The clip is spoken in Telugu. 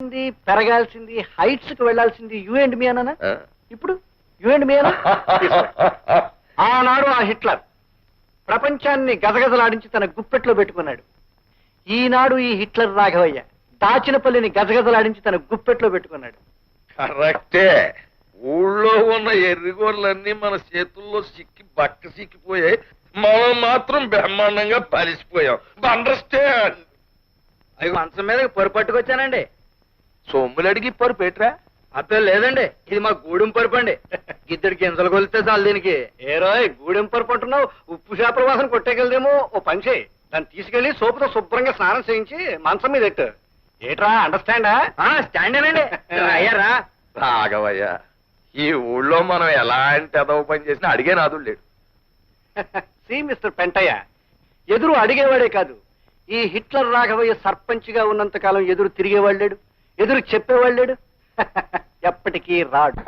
పెరిగింది, పెరగాల్సింది హైట్స్కి వెళ్ళాల్సింది యూ అండ్ మీ ఆ? ఇప్పుడు యూ అండ్ మీ అనా? ఆనాడు ఆ హిట్లర్ ప్రపంచాన్ని గజగజలాడించి తన గుప్పెట్లో పెట్టుకున్నాడు. ఈనాడు ఈ హిట్లర్ రాఘవయ్య దాచినపల్లిని గజగజలాడించి తన గుప్పెట్లో పెట్టుకున్నాడు. కరెక్టే. ఊళ్ళో ఉన్న ఎర్రిగోళ్ళన్నీ మన చేతుల్లో సిక్కి బక్క సిక్కిపోయాయి. మనం మాత్రం బ్రహ్మాండంగా పలిసిపోయాం అండర్స్టాండ్ మంచం మీద పొరు పట్టుకొచ్చానండి సొమ్ములు అడిగి పరు పెట్రా అబ్బే లేదండి. ఇది మా గూడెం పరుపు అండి. గిద్దెడు గింజలు కొలితే చాలు దీనికి. ఏ రోయ్ గూడెం పరుపు అంటున్నావు? ఉప్పు చేపల వాసన కొట్టేకెళ్దేమో ఓ పని చేయి. దాన్ని తీసుకెళ్ళి సోపుతో శుభ్రంగా స్నానం చేయించి మంచం మీద ఎట్టు. ఏట్రా అండర్స్టాండా స్టాండేనండి అయ్యారా రాఘవయ్య ఈ ఊళ్ళో మనం ఎలాంటి అదవ పని చేసినా అడిగే నాదు లేడు. సి మిస్టర్ పెంటయ్య ఎదురు అడిగేవాడే కాదు. ఈ హిట్లర్ రాఘవయ్య సర్పంచ్గా ఉన్నంత కాలం ఎదురు తిరిగేవాళ్ళేడు ఎదురు చెప్పేవాళ్ళేడు? ఎప్పటికీ రాడు.